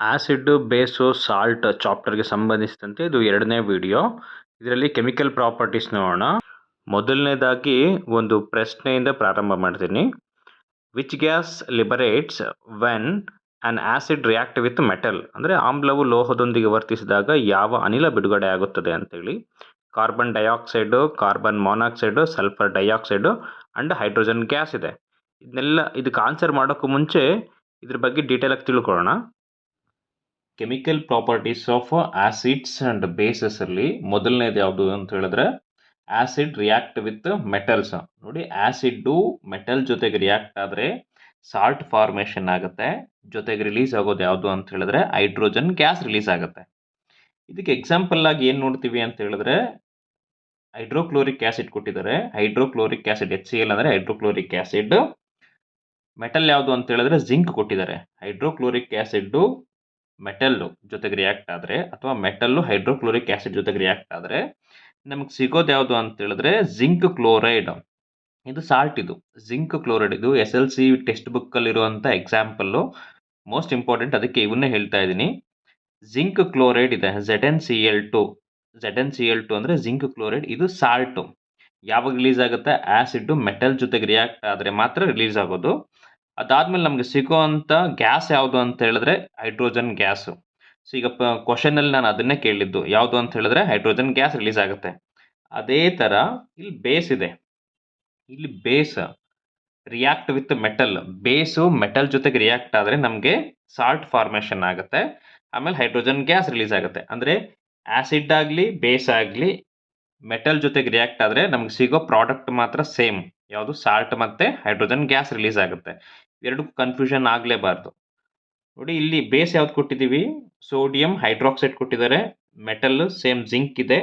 Acid ಬೇಸು, salt ಚಾಪ್ಟರ್ಗೆ ಸಂಬಂಧಿಸಿದಂತೆ ಇದು ಎರಡನೇ ವಿಡಿಯೋ. ಇದರಲ್ಲಿ ಕೆಮಿಕಲ್ ಪ್ರಾಪರ್ಟೀಸ್ ನೋಡೋಣ. ಮೊದಲನೇದಾಗಿ ಒಂದು ಪ್ರಶ್ನೆಯಿಂದ ಪ್ರಾರಂಭ ಮಾಡ್ತೀನಿ. Which gas liberates when an acid react with metal ಅಂದರೆ ಆಮ್ಲವು ಲೋಹದೊಂದಿಗೆ ವರ್ತಿಸಿದಾಗ ಯಾವ ಅನಿಲ ಬಿಡುಗಡೆ ಆಗುತ್ತದೆ ಅಂತೇಳಿ. Carbon dioxide carbon monoxide sulphur dioxide and hydrogen gas ಇದೆ. ಇದನ್ನೆಲ್ಲ, ಇದಕ್ಕೆ ಆನ್ಸರ್ ಮಾಡೋಕ್ಕೂ ಮುಂಚೆ ಇದ್ರ ಬಗ್ಗೆ ಡೀಟೇಲಾಗಿ ತಿಳ್ಕೊಳ್ಳೋಣ. Chemical properties of acids and ಬೇಸಸಲ್ಲಿ ಮೊದಲನೇದು ಯಾವುದು ಅಂತ ಹೇಳಿದ್ರೆ ಆಸಿಡ್ ರಿಯಾಕ್ಟ್ ವಿತ್ ಮೆಟಲ್ಸ್ ನೋಡಿ ಆಸಿಡ್ಡು ಮೆಟಲ್ ಜೊತೆಗೆ ರಿಯಾಕ್ಟ್ ಆದರೆ ಸಾಲ್ಟ್ ಫಾರ್ಮೇಷನ್ ಆಗುತ್ತೆ. ಜೊತೆಗೆ ರಿಲೀಸ್ ಆಗೋದು ಯಾವುದು ಅಂತ ಹೇಳಿದ್ರೆ ಹೈಡ್ರೋಜನ್ ಗ್ಯಾಸ್ ರಿಲೀಸ್ ಆಗುತ್ತೆ. ಇದಕ್ಕೆ ಎಕ್ಸಾಂಪಲ್ ಆಗಿ ಏನು ನೋಡ್ತೀವಿ ಅಂತ ಹೇಳಿದ್ರೆ ಹೈಡ್ರೋಕ್ಲೋರಿಕ್ ಆಸಿಡ್ ಕೊಟ್ಟಿದ್ದಾರೆ. Hydrochloric acid H C L ಅಂದರೆ ಹೈಡ್ರೋಕ್ಲೋರಿಕ್ ಆಸಿಡ್ ಮೆಟಲ್ ಯಾವುದು ಅಂತ ಹೇಳಿದ್ರೆ ಜಿಂಕ್ ಕೊಟ್ಟಿದ್ದಾರೆ. ಹೈಡ್ರೋಕ್ಲೋರಿಕ್ ಆಸಿಡ್ಡು ಮೆಟಲ್ಲು ಜೊತೆಗೆ ರಿಯಾಕ್ಟ್ ಆದರೆ ಅಥವಾ ಮೆಟಲ್ಲು ಹೈಡ್ರೋಕ್ಲೋರಿಕ್ ಆ್ಯಸಿಡ್ ಜೊತೆಗೆ ರಿಯಾಕ್ಟ್ ಆದರೆ ನಮಗೆ ಸಿಗೋದು ಯಾವುದು ಅಂತ ಹೇಳಿದ್ರೆ ಜಿಂಕ್ ಕ್ಲೋರೈಡ್. ಇದು ಸಾಲ್ಟ್ ಇದು. ಜಿಂಕ್ ಕ್ಲೋರೈಡ್ ಇದು ಎಸ್ ಎಲ್ ಸಿ ಟೆಕ್ಸ್ಟ್ ಬುಕ್ಕಲ್ಲಿರುವಂಥ ಎಕ್ಸಾಂಪಲ್ಲು ಮೋಸ್ಟ್ ಇಂಪಾರ್ಟೆಂಟ್ ಅದಕ್ಕೆ ಇವನ್ನೇ ಹೇಳ್ತಾ ಇದ್ದೀನಿ. ಜಿಂಕ್ ಕ್ಲೋರೈಡ್ ಇದೆ Z N C L two Z N C L two ಅಂದರೆ ಜಿಂಕ್ ಕ್ಲೋರೈಡ್, ಇದು ಸಾಲ್ಟು ಯಾವಾಗ ರಿಲೀಸ್ ಆಗುತ್ತೆ? ಆ್ಯಸಿಡ್ಡು ಮೆಟಲ್ ಜೊತೆಗೆ ರಿಯಾಕ್ಟ್ ಆದರೆ ಮಾತ್ರ ರಿಲೀಸ್ ಆಗೋದು. ಅದಾದ್ಮೇಲೆ ನಮಗೆ ಸಿಗುವಂಥ ಗ್ಯಾಸ್ ಯಾವುದು ಅಂತ ಹೇಳಿದ್ರೆ ಹೈಡ್ರೋಜನ್ ಗ್ಯಾಸು ಸೊ ಈಗ ಪ ಕ್ವಶನಲ್ಲಿ ನಾನು ಅದನ್ನೇ ಕೇಳಿದ್ದು. ಯಾವುದು ಅಂತ ಹೇಳಿದ್ರೆ ಹೈಡ್ರೋಜನ್ ಗ್ಯಾಸ್ ರಿಲೀಸ್ ಆಗುತ್ತೆ. ಅದೇ ಥರ ಇಲ್ಲಿ ಬೇಸ್ ಇದೆ. ಇಲ್ಲಿ base react with metal base metal ಜೊತೆಗೆ ರಿಯಾಕ್ಟ್ ಆದರೆ ನಮಗೆ ಸಾಲ್ಟ್ ಫಾರ್ಮೇಷನ್ ಆಗುತ್ತೆ. ಆಮೇಲೆ ಹೈಡ್ರೋಜನ್ ಗ್ಯಾಸ್ ರಿಲೀಸ್ ಆಗುತ್ತೆ. ಅಂದರೆ ಆ್ಯಸಿಡ್ ಆಗಲಿ ಬೇಸ್ ಆಗಲಿ ಮೆಟಲ್ ಜೊತೆಗೆ ರಿಯಾಕ್ಟ್ ಆದರೆ ನಮ್ಗೆ ಸಿಗೋ ಪ್ರಾಡಕ್ಟ್ ಮಾತ್ರ ಸೇಮ್ ಯಾವುದು ಸಾಲ್ಟ್ ಮತ್ತು ಹೈಡ್ರೋಜನ್ ಗ್ಯಾಸ್ ರಿಲೀಸ್ ಆಗುತ್ತೆ. ಎರಡು ಕನ್ಫ್ಯೂಷನ್ ಆಗಲೇಬಾರ್ದು. ನೋಡಿ, ಇಲ್ಲಿ ಬೇಸ್ ಯಾವ್ದು ಕೊಟ್ಟಿದ್ದೀವಿ? ಸೋಡಿಯಂ ಹೈಡ್ರಾಕ್ಸೈಡ್ ಕೊಟ್ಟಿದ್ದಾರೆ. ಮೆಟಲ್ ಸೇಮ್ ಜಿಂಕ್ ಇದೆ.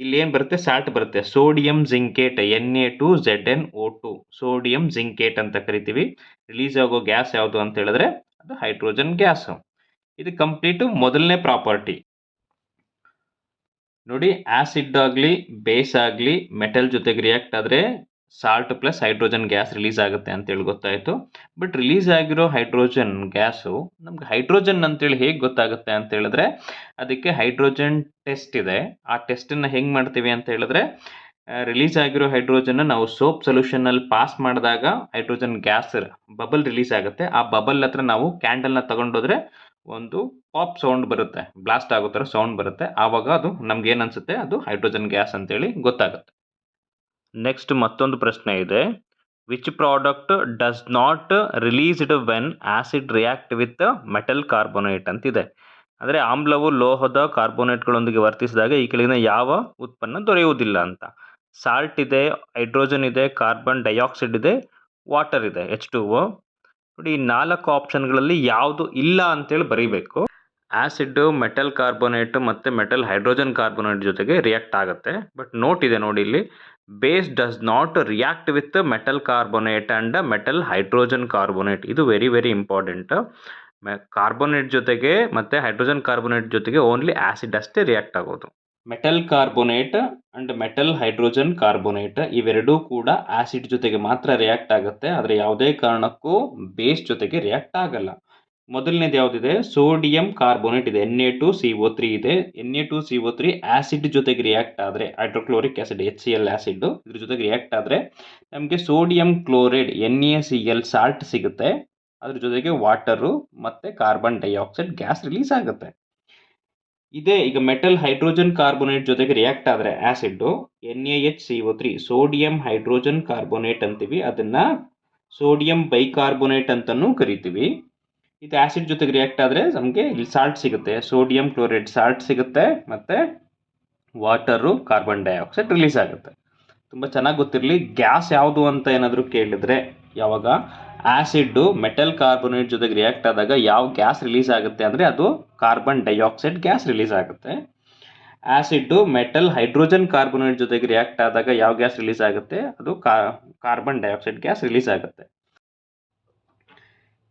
ಇಲ್ಲಿ ಏನು ಬರುತ್ತೆ? ಸಾಲ್ಟ್ ಬರುತ್ತೆ. Sodium zincate N A two Z N O two sodium zincate ಅಂತ ಕರಿತೀವಿ. ರಿಲೀಸ್ ಆಗೋ ಗ್ಯಾಸ್ ಯಾವುದು ಅಂತ ಹೇಳಿದ್ರೆ, ಅದು ಹೈಡ್ರೋಜನ್ ಗ್ಯಾಸ್ ಇದು ಕಂಪ್ಲೀಟು ಮೊದಲನೇ ಪ್ರಾಪರ್ಟಿ ನೋಡಿ ಆಸಿಡ್ ಆಗಲಿ ಬೇಸ್ ಆಗಲಿ ಮೆಟಲ್ ಜೊತೆಗೆ ರಿಯಾಕ್ಟ್ ಆದರೆ salt plus hydrogen gas release ಆಗುತ್ತೆ ಅಂತೇಳಿ ಗೊತ್ತಾಯಿತು. ಬಟ್ ರಿಲೀಸ್ ಆಗಿರೋ ಹೈಡ್ರೋಜನ್ ಗ್ಯಾಸು ನಮ್ಗೆ ಹೈಡ್ರೋಜನ್ ಅಂತೇಳಿ ಹೇಗೆ ಗೊತ್ತಾಗುತ್ತೆ ಅಂತ ಹೇಳಿದ್ರೆ ಅದಕ್ಕೆ ಹೈಡ್ರೋಜನ್ ಟೆಸ್ಟ್ ಇದೆ. ಆ ಟೆಸ್ಟನ್ನು ಹೆಂಗೆ ಮಾಡ್ತೀವಿ ಅಂತ ಹೇಳಿದ್ರೆ ರಿಲೀಸ್ ಆಗಿರೋ ಹೈಡ್ರೋಜನ್ನ ನಾವು ಸೋಪ್ ಸೊಲ್ಯೂಷನಲ್ಲಿ ಪಾಸ್ ಮಾಡಿದಾಗ ಹೈಡ್ರೋಜನ್ ಗ್ಯಾಸ್ ಬಬಲ್ ರಿಲೀಸ್ ಆಗುತ್ತೆ. ಆ ಬಬಲ್ ಹತ್ರ ನಾವು ಕ್ಯಾಂಡಲ್ನ ತಗೊಂಡೋದ್ರೆ ಒಂದು ಪಾಪ್ ಸೌಂಡ್ ಬರುತ್ತೆ. ಬ್ಲಾಸ್ಟ್ ಆಗೋ ಥರ ಸೌಂಡ್ ಬರುತ್ತೆ. ಆವಾಗ ಅದು ನಮ್ಗೆ ಏನು ಅನಿಸುತ್ತೆ? ಅದು ಹೈಡ್ರೋಜನ್ ಗ್ಯಾಸ್ ಅಂತೇಳಿ ಗೊತ್ತಾಗುತ್ತೆ. ನೆಕ್ಸ್ಟ್ ಮತ್ತೊಂದು ಪ್ರಶ್ನೆ ಇದೆ. Which product does not released when acid react with metal carbonate ಅಂತಿದೆ. ಅಂದರೆ ಆಮ್ಲವು ಲೋಹದ ಕಾರ್ಬೋನೇಟ್ಗಳೊಂದಿಗೆ ವರ್ತಿಸಿದಾಗ ಈ ಕೆಳಗಿನ ಯಾವ ಉತ್ಪನ್ನ ದೊರೆಯುವುದಿಲ್ಲ ಅಂತ. ಸಾಲ್ಟ್ ಇದೆ ಹೈಡ್ರೋಜನ್ ಇದೆ ಕಾರ್ಬನ್ ಡೈಆಕ್ಸೈಡ್ ಇದೆ ವಾಟರ್ ಇದೆ ಎಚ್ ಟು ಓ ನೋಡಿ, ಈ ನಾಲ್ಕು ಆಪ್ಷನ್ಗಳಲ್ಲಿ ಯಾವುದು ಇಲ್ಲ ಅಂತೇಳಿ ಬರೀಬೇಕು. ಆ್ಯಸಿಡ್ ಮೆಟಲ್ ಕಾರ್ಬೋನೇಟ್ ಮತ್ತು ಮೆಟಲ್ ಹೈಡ್ರೋಜನ್ ಕಾರ್ಬೋನೇಟ್ ಜೊತೆಗೆ ರಿಯಾಕ್ಟ್ ಆಗುತ್ತೆ. ಬಟ್ ನೋಟ್ ಇದೆ ನೋಡಿ ಇಲ್ಲಿ. Base does not react with metal carbonate and metal hydrogen carbonate ಇದು ವೆರಿ ವೆರಿ ಇಂಪಾರ್ಟೆಂಟ್ ಕಾರ್ಬೋನೇಟ್ ಜೊತೆಗೆ ಮತ್ತು ಹೈಡ್ರೋಜನ್ ಕಾರ್ಬೊನೇಟ್ ಜೊತೆಗೆ ಓನ್ಲಿ ಆ್ಯಸಿಡ್ ಅಷ್ಟೇ ರಿಯಾಕ್ಟ್ ಆಗೋದು. Metal carbonate and metal hydrogen carbonate ಇವೆರಡೂ ಕೂಡ ಆ್ಯಸಿಡ್ ಜೊತೆಗೆ ಮಾತ್ರ ರಿಯಾಕ್ಟ್ ಆಗುತ್ತೆ. ಆದರೆ ಯಾವುದೇ ಕಾರಣಕ್ಕೂ ಬೇಸ್ ಜೊತೆಗೆ ರಿಯಾಕ್ಟ್ ಆಗಲ್ಲ. ಮೊದಲನೇದು ಯಾವುದಿದೆ? ಸೋಡಿಯಂ ಕಾರ್ಬೋನೇಟ್ ಇದೆ. N A two C O three ಇದೆ. N A two C O three acid ಜೊತೆಗೆ ರಿಯಾಕ್ಟ್ ಆದರೆ hydrochloric acid H C L acid ಇದ್ರ ಜೊತೆಗೆ ರಿಯಾಕ್ಟ್ ಆದರೆ, ನಮಗೆ sodium chloride N A C L salt ಸಿಗುತ್ತೆ. ಅದ್ರ ಜೊತೆಗೆ ವಾಟರು ಮತ್ತು ಕಾರ್ಬನ್ ಡೈಆಕ್ಸೈಡ್ ಗ್ಯಾಸ್ ರಿಲೀಸ್ ಆಗುತ್ತೆ. ಇದೇ ಈಗ ಮೆಟಲ್ ಹೈಡ್ರೋಜನ್ ಕಾರ್ಬೋನೇಟ್ ಜೊತೆಗೆ ರಿಯಾಕ್ಟ್ ಆದರೆ acid N A H C O three sodium hydrogen carbonate ಅಂತೀವಿ. ಅದನ್ನು ಸೋಡಿಯಂ ಬೈಕಾರ್ಬೋನೇಟ್ ಅಂತಲೂ ಕರಿತೀವಿ. ಇದು ಆ್ಯಸಿಡ್ ಜೊತೆಗೆ ರಿಯಾಕ್ಟ್ ಆದರೆ ನಮಗೆ ಇಲ್ಲಿ ಸಾಲ್ಟ್ ಸಿಗುತ್ತೆ. ಸೋಡಿಯಂ ಕ್ಲೋರೈಡ್ ಸಾಲ್ಟ್ ಸಿಗುತ್ತೆ ಮತ್ತು ವಾಟರು ಕಾರ್ಬನ್ ಡೈಆಕ್ಸೈಡ್ ರಿಲೀಸ್ ಆಗುತ್ತೆ. ತುಂಬ ಚೆನ್ನಾಗಿ ಗೊತ್ತಿರಲಿ ಗ್ಯಾಸ್ ಯಾವುದು ಅಂತ ಏನಾದರೂ ಕೇಳಿದರೆ ಯಾವಾಗ ಆ್ಯಸಿಡ್ಡು ಮೆಟಲ್ ಕಾರ್ಬೋನೇಟ್ ಜೊತೆಗೆ ರಿಯಾಕ್ಟ್ ಆದಾಗ ಯಾವ ಗ್ಯಾಸ್ ರಿಲೀಸ್ ಆಗುತ್ತೆ ಅಂದರೆ ಅದು ಕಾರ್ಬನ್ ಡೈಆಕ್ಸೈಡ್ ಗ್ಯಾಸ್ ರಿಲೀಸ್ ಆಗುತ್ತೆ. ಆ್ಯಸಿಡ್ಡು ಮೆಟಲ್ ಹೈಡ್ರೋಜನ್ ಕಾರ್ಬೋನೇಟ್ ಜೊತೆಗೆ ರಿಯಾಕ್ಟ್ ಆದಾಗ ಯಾವ ಗ್ಯಾಸ್ ರಿಲೀಸ್ ಆಗುತ್ತೆ? ಅದು ಕಾರ್ಬನ್ ಡೈಆಕ್ಸೈಡ್ ಗ್ಯಾಸ್ ರಿಲೀಸ್ ಆಗುತ್ತೆ.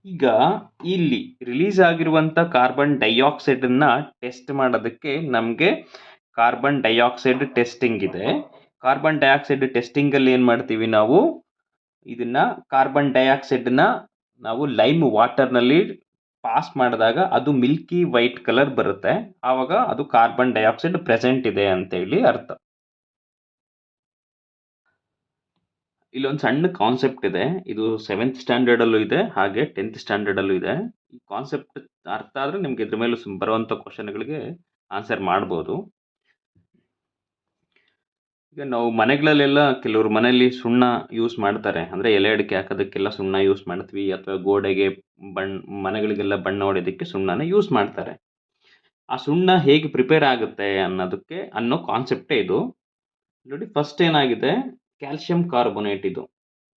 ಈಗ ಇಲ್ಲಿ ರಿಲೀಸ್ ಆಗಿರುವಂಥ ಕಾರ್ಬನ್ ಡೈಆಕ್ಸೈಡನ್ನು ಟೆಸ್ಟ್ ಮಾಡೋದಕ್ಕೆ ನಮಗೆ ಕಾರ್ಬನ್ ಡೈಆಕ್ಸೈಡ್ ಟೆಸ್ಟಿಂಗ್ ಇದೆ. ಕಾರ್ಬನ್ ಡೈಆಕ್ಸೈಡ್ ಟೆಸ್ಟಿಂಗಲ್ಲಿ ಏನು ಮಾಡ್ತೀವಿ ನಾವು? ಇದನ್ನು ಕಾರ್ಬನ್ ಡೈಆಕ್ಸೈಡನ್ನ ನಾವು ಲೈಮ್ ವಾಟರ್ನಲ್ಲಿ ಪಾಸ್ ಮಾಡಿದಾಗ ಅದು ಮಿಲ್ಕಿ ವೈಟ್ ಕಲರ್ ಬರುತ್ತೆ. ಆವಾಗ ಅದು ಕಾರ್ಬನ್ ಡೈಆಕ್ಸೈಡ್ ಪ್ರೆಸೆಂಟ್ ಇದೆ ಅಂತೇಳಿ ಅರ್ಥ. ಇಲ್ಲೊಂದು ಸಣ್ಣ ಕಾನ್ಸೆಪ್ಟ್ ಇದೆ. ಇದು ಸೆವೆಂತ್ ಸ್ಟ್ಯಾಂಡರ್ಡಲ್ಲೂ ಇದೆ, ಹಾಗೆ ಟೆಂತ್ ಸ್ಟ್ಯಾಂಡರ್ಡಲ್ಲೂ ಇದೆ. ಈ ಕಾನ್ಸೆಪ್ಟ್ ಅರ್ಥ ಆದರೆ ನಿಮ್ಗೆ ಇದ್ರ ಮೇಲೆ ಬರುವಂತ ಬರುವಂಥ ಕ್ವಶನ್ಗಳಿಗೆ ಆನ್ಸರ್ ಮಾಡ್ಬೋದು. ಈಗ ನಾವು ಮನೆಗಳಲ್ಲೆಲ್ಲ ಕೆಲವರು ಮನೆಯಲ್ಲಿ ಸುಣ್ಣ ಯೂಸ್ ಮಾಡ್ತಾರೆ. ಅಂದರೆ ಎಲೆ ಅಡಿಕೆ ಹಾಕೋದಕ್ಕೆಲ್ಲ ಸುಣ್ಣ ಯೂಸ್ ಮಾಡ್ತೀವಿ, ಅಥವಾ ಗೋಡೆಗೆ ಬಣ್ಣ ಮನೆಗಳಿಗೆಲ್ಲ ಬಣ್ಣ ಹೊಡೆಯೋದಕ್ಕೆ ಸುಣ್ಣನ ಯೂಸ್ ಮಾಡ್ತಾರೆ. ಆ ಸುಣ್ಣ ಹೇಗೆ ಪ್ರಿಪೇರ್ ಆಗುತ್ತೆ ಅನ್ನೋದಕ್ಕೆ ಅನ್ನೋ ಕಾನ್ಸೆಪ್ಟೇ ಇದು. ನೋಡಿ ಫಸ್ಟ್ ಏನಾಗಿದೆ? ಕ್ಯಾಲ್ಶಿಯಂ ಕಾರ್ಬೊನೇಟ್ ಇದು.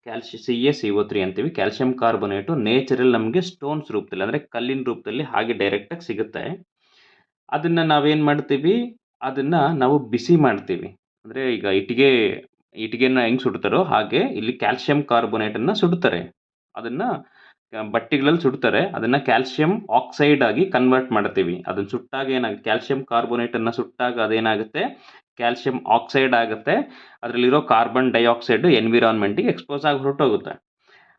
ಕ್ಯಾಲ್ಶಿ C A C O three ಅಂತೀವಿ. ಕ್ಯಾಲ್ಶಿಯಂ ಕಾರ್ಬೊನೇಟು ನೇಚರಲ್ಲಿ ನಮಗೆ ಸ್ಟೋನ್ಸ್ ರೂಪದಲ್ಲಿ, ಅಂದರೆ ಕಲ್ಲಿನ ರೂಪದಲ್ಲಿ ಹಾಗೆ ಡೈರೆಕ್ಟಾಗಿ ಸಿಗುತ್ತೆ. ಅದನ್ನು ನಾವೇನು ಮಾಡ್ತೀವಿ? ಅದನ್ನು ನಾವು ಬಿಸಿ ಮಾಡ್ತೀವಿ. ಅಂದರೆ ಈಗ ಇಟ್ಟಿಗೆ, ಇಟ್ಟಿಗೆನ ಹೆಂಗೆ ಸುಡ್ತಾರೋ ಹಾಗೆ ಇಲ್ಲಿ ಕ್ಯಾಲ್ಶಿಯಂ ಕಾರ್ಬೊನೇಟನ್ನು ಸುಡ್ತಾರೆ. ಅದನ್ನು ಬಟ್ಟೆಗಳಲ್ಲಿ ಸುಡ್ತಾರೆ. ಅದನ್ನು ಕ್ಯಾಲ್ಸಿಯಂ ಆಕ್ಸೈಡ್ ಆಗಿ ಕನ್ವರ್ಟ್ ಮಾಡ್ತೀವಿ ಅದನ್ನು ಸುಟ್ಟಾಗ ಏನಾಗುತ್ತೆ? ಕ್ಯಾಲ್ಸಿಯಂ ಕಾರ್ಬೋನೇಟನ್ನು ಸುಟ್ಟಾಗ ಅದೇನಾಗುತ್ತೆ? ಕ್ಯಾಲ್ಸಿಯಂ ಆಕ್ಸೈಡ್ ಆಗುತ್ತೆ. ಅದರಲ್ಲಿರೋ ಕಾರ್ಬನ್ ಡೈಆಕ್ಸೈಡು ಎನ್ವಿರಾನ್ಮೆಂಟಿಗೆ ಎಕ್ಸ್ಪೋಸ್ ಆಗಿ ಹೊರಟೋಗುತ್ತೆ.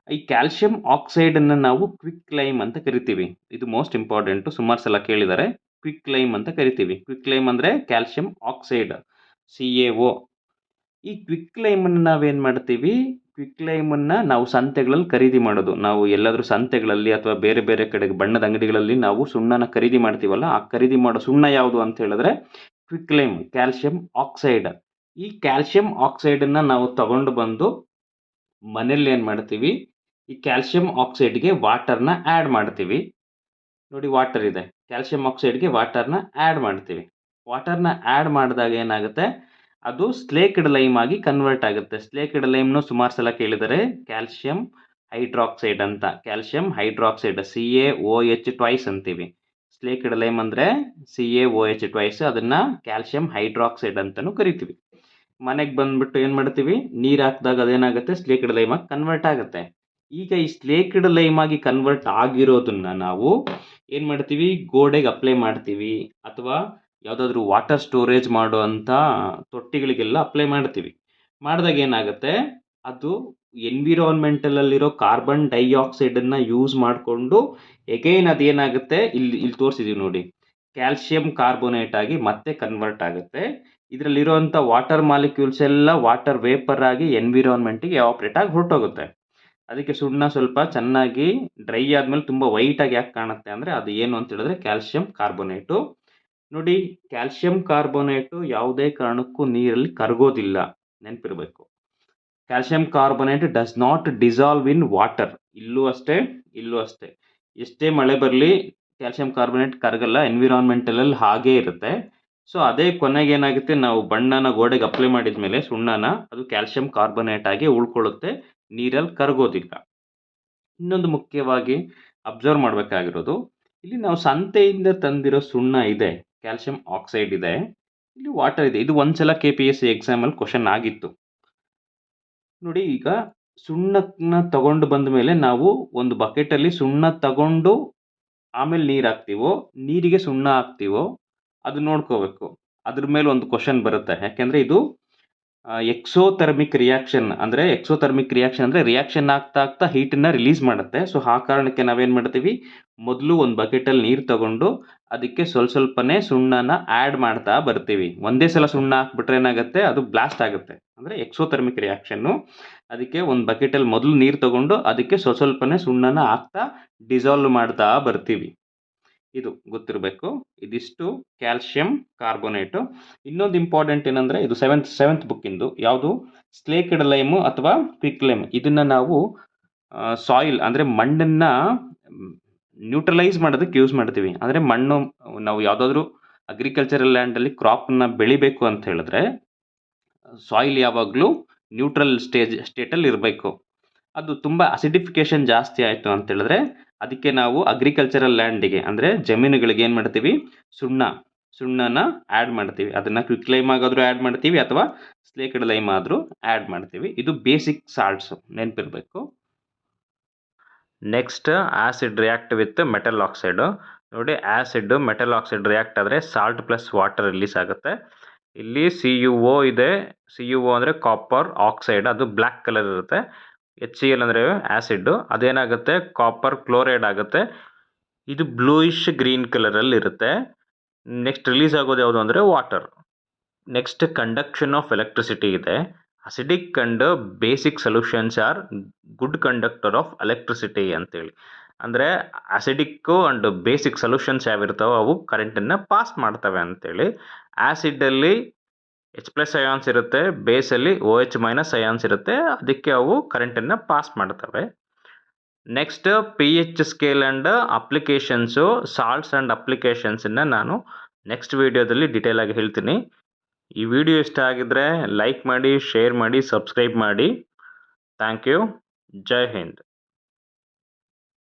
ಈ ಕ್ಯಾಲ್ಸಿಯಂ ಆಕ್ಸೈಡನ್ನು ನಾವು ಕ್ವಿಕ್ ಲೈಮ್ ಅಂತ ಕರಿತೀವಿ. ಇದು ಮೋಸ್ಟ್ ಇಂಪಾರ್ಟೆಂಟು. ಸುಮಾರು ಸಲ ಕೇಳಿದ್ದಾರೆ ಕ್ವಿಕ್ ಲೈಮ್ ಅಂತ ಕರಿತೀವಿ. ಕ್ವಿಕ್ ಲೈಮ್ ಅಂದರೆ calcium oxide, C A O. ಈ ಕ್ವಿಕ್ ಲೈಮನ್ನು ನಾವೇನು ಮಾಡ್ತೀವಿ? ಕ್ವಿಕ್ ಲೈಮನ್ನು ನಾವು ಸಂತೆಗಳಲ್ಲಿ ಖರೀದಿ ಮಾಡೋದು. ನಾವು ಎಲ್ಲಾದರೂ ಸಂತೆಗಳಲ್ಲಿ ಅಥವಾ ಬೇರೆ ಬೇರೆ ಕಡೆ ಬಣ್ಣದ ಅಂಗಡಿಗಳಲ್ಲಿ ನಾವು ಸುಣ್ಣನ ಖರೀದಿ ಮಾಡ್ತೀವಲ್ಲ, ಆ ಖರೀದಿ ಮಾಡೋ ಸುಣ್ಣ ಯಾವುದು ಅಂತ ಹೇಳಿದ್ರೆ ಕ್ವಿಕ್ ಲೈಮ್ ಕ್ಯಾಲ್ಶಿಯಂ ಆಕ್ಸೈಡ್. ಈ ಕ್ಯಾಲ್ಶಿಯಂ ಆಕ್ಸೈಡನ್ನು ನಾವು ತಗೊಂಡು ಬಂದು ಮನೇಲಿ ಏನು ಮಾಡ್ತೀವಿ? ಈ ಕ್ಯಾಲ್ಶಿಯಂ ಆಕ್ಸೈಡ್ಗೆ ವಾಟರ್ನ ಆ್ಯಡ್ ಮಾಡ್ತೀವಿ. ನೋಡಿ ವಾಟರ್ ಇದೆ. ಕ್ಯಾಲ್ಶಿಯಂ ಆಕ್ಸೈಡ್ಗೆ ವಾಟರ್ನ ಆ್ಯಡ್ ಮಾಡ್ತೀವಿ. ವಾಟರ್ನ ಆ್ಯಡ್ ಮಾಡಿದಾಗ ಏನಾಗುತ್ತೆ? ಅದು ಸ್ಲೇಕ್ಡ್ ಲೈಮ್ ಆಗಿ ಕನ್ವರ್ಟ್ ಆಗುತ್ತೆ. ಸ್ಲೇಕ್ಡ್ ಲೈಮ್ನು ಸುಮಾರು ಸಲ ಕೇಳಿದರೆ. ಕ್ಯಾಲ್ಶಿಯಂ ಹೈಡ್ರಾಕ್ಸೈಡ್ ಅಂತ. Calcium hydroxide C A O H twice ಅಂತೀವಿ. ಸ್ಲೇಕ್ಡ್ ಲೈಮ್ ಅಂದರೆ C A O H twice ಅದನ್ನು ಕ್ಯಾಲ್ಶಿಯಂ ಹೈಡ್ರಾಕ್ಸೈಡ್ ಅಂತಲೂ ಕರಿತೀವಿ. ಮನೆಗೆ ಬಂದ್ಬಿಟ್ಟು ಏನು ಮಾಡ್ತೀವಿ? ನೀರು ಹಾಕಿದಾಗ ಅದೇನಾಗುತ್ತೆ? ಸ್ಲೇಕ್ಡ್ ಲೈಮ್ ಆಗಿ ಕನ್ವರ್ಟ್ ಆಗುತ್ತೆ. ಈಗ ಈ ಸ್ಲೇಕ್ಡ್ ಲೈಮ್ ಆಗಿ ಕನ್ವರ್ಟ್ ಆಗಿರೋದನ್ನ ನಾವು ಏನು ಮಾಡ್ತೀವಿ? ಗೋಡೆಗೆ ಅಪ್ಲೈ ಮಾಡ್ತೀವಿ. ಅಥವಾ ಯಾವುದಾದ್ರೂ ವಾಟರ್ ಸ್ಟೋರೇಜ್ ಮಾಡೋ ಅಂಥ ತೊಟ್ಟಿಗಳಿಗೆಲ್ಲ ಅಪ್ಲೈ ಮಾಡ್ತೀವಿ. ಮಾಡಿದಾಗ ಏನಾಗುತ್ತೆ? ಅದು ಎನ್ವಿರಾನ್ಮೆಂಟಲಲ್ಲಿರೋ ಕಾರ್ಬನ್ ಡೈಆಕ್ಸೈಡನ್ನು ಯೂಸ್ ಮಾಡಿಕೊಂಡು ಎಗೈನ್ ಅದೇನಾಗುತ್ತೆ? ಇಲ್ಲಿ ಇಲ್ಲಿ ತೋರಿಸಿದೀವಿ ನೋಡಿ. ಕ್ಯಾಲ್ಸಿಯಂ ಕಾರ್ಬೋನೇಟ್ ಆಗಿ ಮತ್ತೆ ಕನ್ವರ್ಟ್ ಆಗುತ್ತೆ. ಇದರಲ್ಲಿರುವಂಥ ವಾಟರ್ ಮಾಲಿಕ್ಯೂಲ್ಸ್ ಎಲ್ಲ ವಾಟರ್ ವೇಪರ್ ಆಗಿ ಎನ್ವಿರಾನ್ಮೆಂಟಿಗೆ ಆಪ್ರೇಟ್ ಆಗಿ ಹೊರಟೋಗುತ್ತೆ. ಅದಕ್ಕೆ ಸುಣ್ಣ ಸ್ವಲ್ಪ ಚೆನ್ನಾಗಿ ಡ್ರೈ ಆದಮೇಲೆ ತುಂಬ ವೈಟಾಗಿ ಯಾಕೆ ಕಾಣುತ್ತೆ ಅಂದರೆ ಅದು ಏನು ಅಂತ ಹೇಳಿದ್ರೆ ಕ್ಯಾಲ್ಶಿಯಂ ಕಾರ್ಬೋನೇಟು ನೋಡಿ ಕ್ಯಾಲ್ಸಿಯಂ ಕಾರ್ಬೋನೇಟು ಯಾವುದೇ ಕಾರಣಕ್ಕೂ ನೀರಲ್ಲಿ ಕರಗೋದಿಲ್ಲ. ನೆನಪಿರಬೇಕು. Calcium carbonate does not dissolve in water. ಇಲ್ಲೂ ಅಷ್ಟೇ ಇಲ್ಲೂ ಅಷ್ಟೇ. ಎಷ್ಟೇ ಮಳೆ ಬರಲಿ ಕ್ಯಾಲ್ಸಿಯಂ ಕಾರ್ಬೋನೇಟ್ ಕರಗಲ್ಲ, ಎನ್ವಿರಾನ್ಮೆಂಟಲಲ್ಲಿ ಹಾಗೇ ಇರುತ್ತೆ. ಸೊ, ಅದೇ ಕೊನೆಗೆ ಏನಾಗುತ್ತೆ, ನಾವು ಬಣ್ಣನ ಗೋಡೆಗೆ ಅಪ್ಲೈ ಮಾಡಿದ ಮೇಲೆ ಸುಣ್ಣನ, ಅದು ಕ್ಯಾಲ್ಸಿಯಂ ಕಾರ್ಬೋನೇಟ್ ಆಗಿ ಉಳ್ಕೊಳ್ಳುತ್ತೆ, ನೀರಲ್ಲಿ ಕರಗೋದಿಲ್ಲ. ಇನ್ನೊಂದು ಮುಖ್ಯವಾಗಿ ಅಬ್ಸರ್ವ್ ಮಾಡಬೇಕಾಗಿರೋದು, ಇಲ್ಲಿ ನಾವು ಸಂತೆಯಿಂದ ತಂದಿರೋ ಸುಣ್ಣ ಇದೆ. ಕ್ಯಾಲ್ಶಿಯಂ ಆಕ್ಸೈಡ್ ಇದೆ. ಇಲ್ಲಿ ವಾಟರ್ ಇದೆ. ಇದು ಒಂದ್ಸಲ ಕೆ ಪಿ ಎಸ್ ಸಿ ಎಕ್ಸಾಮಲ್ಲಿ ಕ್ವಶನ್ ಆಗಿತ್ತು. ನೋಡಿ, ಈಗ ಸುಣ್ಣನ ತಗೊಂಡು ಬಂದ ಮೇಲೆ ನಾವು ಒಂದು ಬಕೆಟಲ್ಲಿ ಸುಣ್ಣ ತಗೊಂಡು ಆಮೇಲೆ ನೀರು ಹಾಕ್ತೀವೋ, ನೀರಿಗೆ ಸುಣ್ಣ ಹಾಕ್ತೀವೋ, ಅದು ನೋಡ್ಕೋಬೇಕು. ಅದ್ರ ಮೇಲೆ ಒಂದು ಕ್ವಶನ್ ಬರುತ್ತೆ. ಯಾಕೆಂದರೆ ಇದು ಎಕ್ಸೋಥರ್ಮಿಕ್ ರಿಯಾಕ್ಷನ್ ಅಂದರೆ ಎಕ್ಸೋಥರ್ಮಿಕ್ ರಿಯಾಕ್ಷನ್ ಅಂದರೆ ರಿಯಾಕ್ಷನ್ ಆಗ್ತಾ ಆಗ್ತಾ ಹೀಟನ್ನು ರಿಲೀಸ್ ಮಾಡುತ್ತೆ. ಸೊ ಆ ಕಾರಣಕ್ಕೆ ನಾವೇನು ಮಾಡ್ತೀವಿ? ಮೊದಲು ಒಂದು ಬಕೆಟಲ್ಲಿ ನೀರು ತಗೊಂಡು ಅದಕ್ಕೆ ಸ್ವಲ್ಪ ಸ್ವಲ್ಪನೇ ಸುಣ್ಣನ ಆ್ಯಡ್ ಮಾಡ್ತಾ ಬರ್ತೀವಿ. ಒಂದೇ ಸಲ ಸುಣ್ಣ ಹಾಕ್ಬಿಟ್ರೆ ಏನಾಗುತ್ತೆ? ಅದು ಬ್ಲಾಸ್ಟ್ ಆಗುತ್ತೆ. ಅಂದರೆ ಎಕ್ಸೋಥರ್ಮಿಕ್ ರಿಯಾಕ್ಷನ್ನು ಅದಕ್ಕೆ ಒಂದು ಬಕೆಟಲ್ಲಿ ಮೊದಲು ನೀರು ತಗೊಂಡು ಅದಕ್ಕೆ ಸ್ವಲ್ಪ ಸ್ವಲ್ಪನೇ ಸುಣ್ಣನ ಹಾಕ್ತಾ ಡಿಸಾಲ್ವ್ ಮಾಡ್ತಾ ಬರ್ತೀವಿ. ಇದು ಗೊತ್ತಿರಬೇಕು. ಇದಿಷ್ಟು ಕ್ಯಾಲ್ಶಿಯಂ ಕಾರ್ಬೋನೇಟು. ಇನ್ನೊಂದು ಇಂಪಾರ್ಟೆಂಟ್ ಏನಂದರೆ ಇದು ಸೆವೆಂತ್ ಸೆವೆಂತ್ ಬುಕ್ಕಿಂದು ಯಾವುದು? ಸ್ಲೇಕಡ್ ಲೈಮು ಅಥವಾ ಕ್ವಿಕ್ ಲೈಮ್. ಇದನ್ನು ನಾವು ಸಾಯಿಲ್ ಅಂದರೆ ಮಣ್ಣನ್ನು ನ್ಯೂಟ್ರಲೈಸ್ ಮಾಡೋದಕ್ಕೆ ಯೂಸ್ ಮಾಡ್ತೀವಿ. ಅಂದರೆ ಮಣ್ಣು, ನಾವು ಯಾವುದಾದ್ರೂ ಅಗ್ರಿಕಲ್ಚರಲ್ ಲ್ಯಾಂಡಲ್ಲಿ ಕ್ರಾಪನ್ನು ಬೆಳಿಬೇಕು ಅಂತ ಹೇಳಿದ್ರೆ ಸಾಯಿಲ್ ಯಾವಾಗಲೂ ನ್ಯೂಟ್ರಲ್ ಸ್ಟೇಜ್ ಸ್ಟೇಟಲ್ಲಿ ಇರಬೇಕು. ಅದು ತುಂಬ ಅಸಿಡಿಫಿಕೇಶನ್ ಜಾಸ್ತಿ ಆಯಿತು ಅಂತ ಹೇಳಿದ್ರೆ ಅದಕ್ಕೆ ನಾವು ಅಗ್ರಿಕಲ್ಚರಲ್ ಲ್ಯಾಂಡಿಗೆ ಅಂದರೆ ಜಮೀನುಗಳಿಗೆ ಏನು ಮಾಡ್ತೀವಿ? ಸುಣ್ಣ, ಸುಣ್ಣನ ಆ್ಯಡ್ ಮಾಡ್ತೀವಿ. ಅದನ್ನು ಕ್ವಿಕ್ ಲೈಮ್ ಆಗಾದರೂ ಆ್ಯಡ್ ಮಾಡ್ತೀವಿ ಅಥವಾ ಸ್ಲೇಕಡ್ ಲೈಮ್ ಆದರೂ ಆ್ಯಡ್ ಮಾಡ್ತೀವಿ. ಇದು basic salts ನೆನಪಿರಬೇಕು. Next acid react with metal oxide ನೋಡಿ ಆ್ಯಸಿಡ್ ಮೆಟಲ್ ಆಕ್ಸೈಡ್ ರಿಯಾಕ್ಟ್ ಆದರೆ ಸಾಲ್ಟ್ ಪ್ಲಸ್ ವಾಟರ್ ರಿಲೀಸ್ ಆಗುತ್ತೆ. ಇಲ್ಲಿ ಸಿ ಯು ಒ ಇದೆ. ಸಿ ಯು ಒ ಅಂದರೆ ಕಾಪರ್ ಆಕ್ಸೈಡ್ ಅದು ಬ್ಲ್ಯಾಕ್ ಕಲರ್ ಇರುತ್ತೆ. ಎಚ್ ಸಿ ಎಲ್ ಅಂದರೆ ಆ್ಯಸಿಡ್ಡು ಅದೇನಾಗುತ್ತೆ? ಕಾಪರ್ ಕ್ಲೋರೈಡ್ ಆಗುತ್ತೆ. ಇದು ಬ್ಲೂಯಿಶ್ ಗ್ರೀನ್ ಕಲರಲ್ಲಿ ಇರುತ್ತೆ. ನೆಕ್ಸ್ಟ್ ರಿಲೀಸ್ ಆಗೋದು ಯಾವುದು ಅಂದರೆ water next conduction of electricity ಇದೆ. Acidic and basic solutions are good conductor of electricity ಅಂತೇಳಿ. ಅಂದರೆ ಅಸಿಡಿಕ್ಕು ಅಂಡ್ ಬೇಸಿಕ್ ಸೊಲ್ಯೂಷನ್ಸ್ ಯಾವಿರ್ತಾವೋ ಅವು ಕರೆಂಟನ್ನು ಪಾಸ್ ಮಾಡ್ತವೆ ಅಂತೇಳಿ. ಆ್ಯಸಿಡಲ್ಲಿ ಎಚ್ ಪ್ಲಸ್ ಅಯಾನ್ಸ್ ಇರುತ್ತೆ ಬೇಸಲ್ಲಿ ಓ ಎಚ್ ಮೈನಸ್ ಅಯಾನ್ಸ್ ಇರುತ್ತೆ, ಅದಕ್ಕೆ ಅವು ಕರೆಂಟನ್ನು ಪಾಸ್ ಮಾಡ್ತವೆ. Next P H scale and applications salts and ಅಪ್ಲಿಕೇಶನ್ಸನ್ನು ನಾನು ನೆಕ್ಸ್ಟ್ ವೀಡಿಯೋದಲ್ಲಿ ಡೀಟೇಲ್ ಆಗಿ ಹೇಳ್ತೀನಿ. ಈ ವಿಡಿಯೋ ಇಷ್ಟ ಆಗಿದ್ರೆ ಲೈಕ್ ಮಾಡಿ ಶೇರ್ ಮಾಡಿ ಸಬ್ಸ್ಕ್ರೈಬ್ ಮಾಡಿ. Thank you Jai Hind